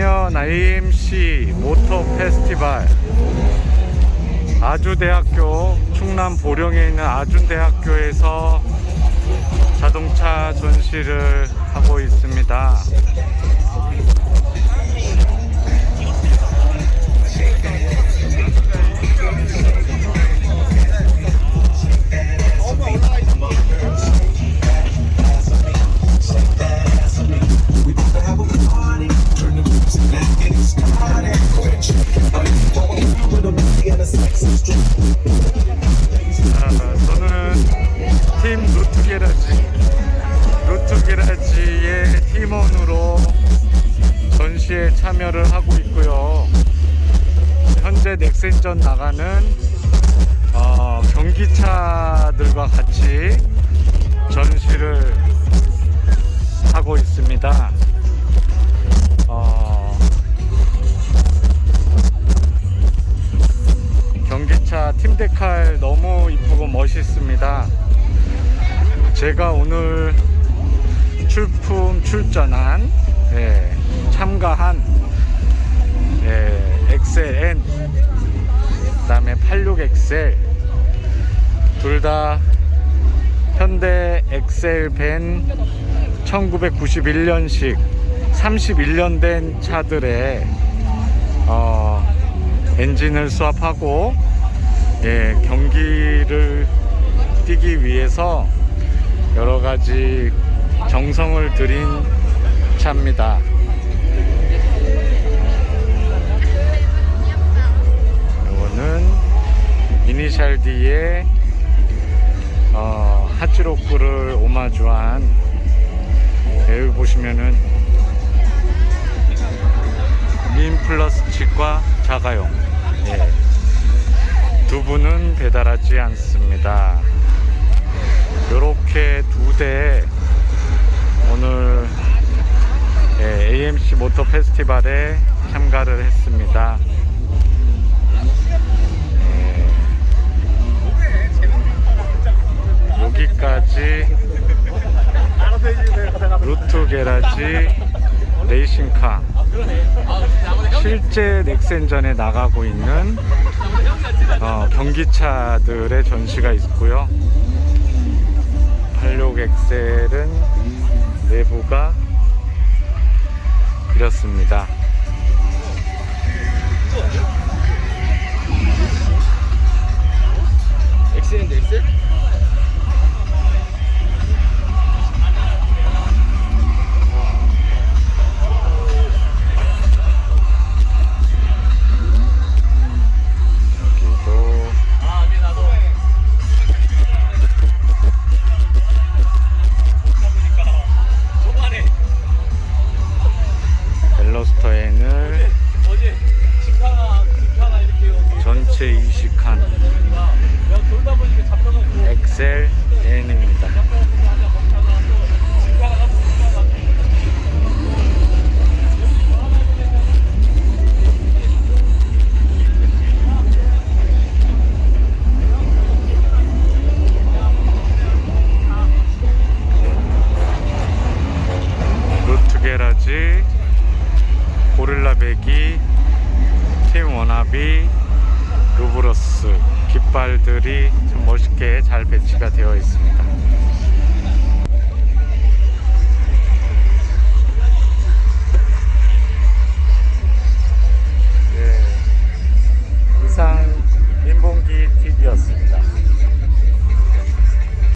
작년 IMC 모터 페스티벌 아주대학교 충남 보령에 있는 아준대학교에서 자동차 전시를 하고 있습니다. 아, 저는 팀 루트 게라지 루트 게라지의 팀원으로 전시에 참여를 하고 있고요. 현재 넥센전 나가는 어, 경기차들과 같이 전시를 하고 있습니다. 팀데칼 너무 이쁘고 멋있습니다. 제가 오늘 출품 출전한 예, 참가한 예, 엑셀N 그다음에 86 엑셀 둘 다 현대 엑셀 벤 1991년식 31년 된 차들의 어, 엔진을 수합하고 예, 경기를 뛰기 위해서 여러 가지 정성을 들인 차입니다. 이거는 이니셜 D의 어, 하치로크를 오마주한 예, 여기 보시면은 민 플러스 칙과 자가용 예. 두부는 배달하지 않습니다. 이렇게 두 대 오늘 예, AMC 모터 페스티벌에 참가를 했습니다. 예. 여기까지 루트 게라지 레이싱카 실제 넥센전에 나가고 있는 어, 경기차들의 전시가 있고요. 86엑셀은 내부가 이렇습니다. 배기, 팀 워나비, 루브러스 깃발들이 좀 멋있게 잘 배치가 되어 있습니다.